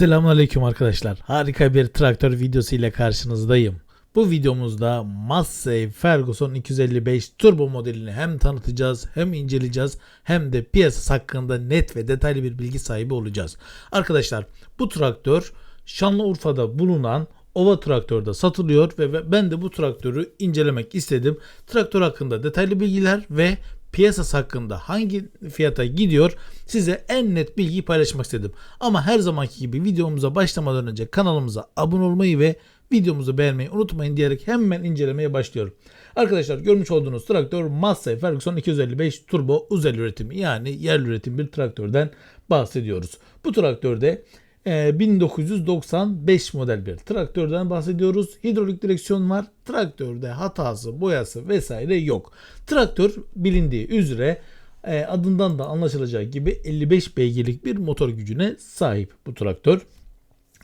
Selamünaleyküm arkadaşlar. Harika bir traktör videosu ile karşınızdayım. Bu videomuzda Massey Ferguson 255 turbo modelini hem tanıtacağız hem inceleyeceğiz hem de piyasası hakkında net ve detaylı bir bilgi sahibi olacağız. Arkadaşlar bu traktör Şanlıurfa'da bulunan Ova traktörde satılıyor ve ben de bu traktörü incelemek istedim. Traktör hakkında detaylı bilgiler ve piyasası hakkında hangi fiyata gidiyor size en net bilgiyi paylaşmak istedim. Ama her zamanki gibi videomuza başlamadan önce kanalımıza abone olmayı ve videomuzu beğenmeyi unutmayın diyerek hemen incelemeye başlıyorum. Arkadaşlar görmüş olduğunuz traktör Massey Ferguson 255 turbo özel üretimi yani yerli üretim bir traktörden bahsediyoruz. Bu traktörde e, 1995 model bir traktörden bahsediyoruz. Hidrolik direksiyon var. Traktörde hatası, boyası vesaire yok. Traktör bilindiği üzere e, adından da anlaşılacağı gibi 55 beygirlik bir motor gücüne sahip bu traktör.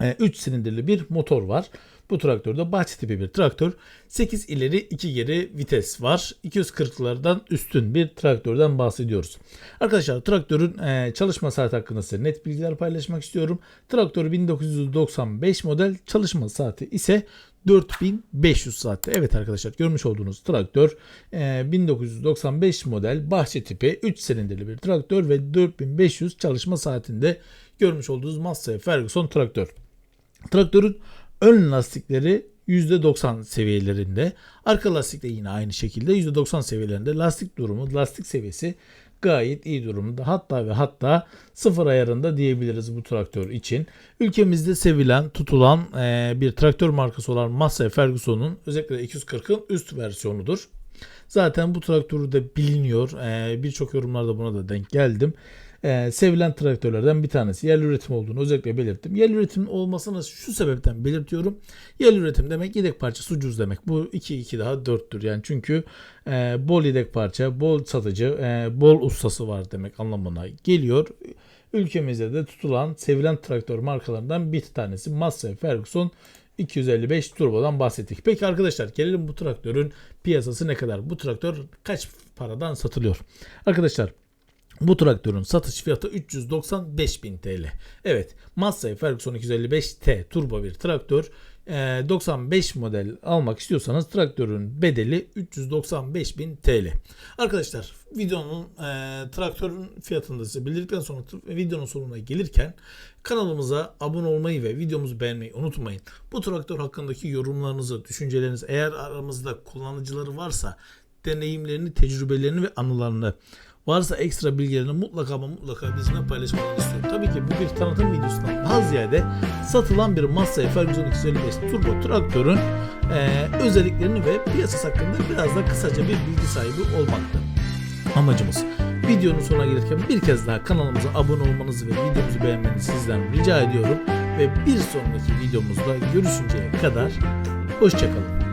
3 silindirli bir motor var. Bu traktörde bahçe tipi bir traktör. 8 ileri 2 geri vites var. 240'lardan üstün bir traktörden bahsediyoruz. Arkadaşlar traktörün e, çalışma saati hakkında size net bilgiler paylaşmak istiyorum. Traktör 1995 model çalışma saati ise 4500 saatte. Evet arkadaşlar görmüş olduğunuz traktör e, 1995 model bahçe tipi 3 silindirli bir traktör ve 4500 çalışma saatinde görmüş olduğunuz Massey Ferguson traktör. Traktörün ön lastikleri %90 seviyelerinde. Arka lastik de yine aynı şekilde %90 seviyelerinde. Lastik durumu, lastik seviyesi gayet iyi durumda. Hatta ve hatta sıfır ayarında diyebiliriz bu traktör için. Ülkemizde sevilen, tutulan bir traktör markası olan Massey Ferguson'un özellikle 240'ın üst versiyonudur. Zaten bu traktörü de biliniyor. Birçok yorumlarda buna da denk geldim e, sevilen traktörlerden bir tanesi. Yerli üretim olduğunu özellikle belirttim. Yerli üretim olmasını şu sebepten belirtiyorum. Yerli üretim demek yedek parçası ucuz demek. Bu 2 2 daha 4'tür. Yani çünkü e, bol yedek parça, bol satıcı, e, bol ustası var demek anlamına geliyor. Ülkemizde de tutulan, sevilen traktör markalarından bir tanesi Massey Ferguson 255 turbodan bahsettik. Peki arkadaşlar gelelim bu traktörün piyasası ne kadar? Bu traktör kaç paradan satılıyor? Arkadaşlar bu traktörün satış fiyatı 395 bin TL. Evet Massey Ferguson 255T turbo bir traktör. 95 model almak istiyorsanız traktörün bedeli 395 bin TL. Arkadaşlar videonun e, traktörün fiyatını da size bildirdikten sonra videonun sonuna gelirken kanalımıza abone olmayı ve videomuzu beğenmeyi unutmayın. Bu traktör hakkındaki yorumlarınızı, düşüncelerinizi eğer aramızda kullanıcıları varsa deneyimlerini, tecrübelerini ve anılarını varsa ekstra bilgilerini mutlaka ama mutlaka bizimle paylaşmanızı istiyorum. Tabii ki bu bir tanıtım videosundan daha ziyade satılan bir Massey Ferguson 255 turbo traktörün e, özelliklerini ve piyasası hakkında biraz da kısaca bir bilgi sahibi olmaktır. Amacımız videonun sonuna gelirken bir kez daha kanalımıza abone olmanızı ve videomuzu beğenmenizi sizden rica ediyorum. Ve bir sonraki videomuzda görüşünceye kadar hoşçakalın.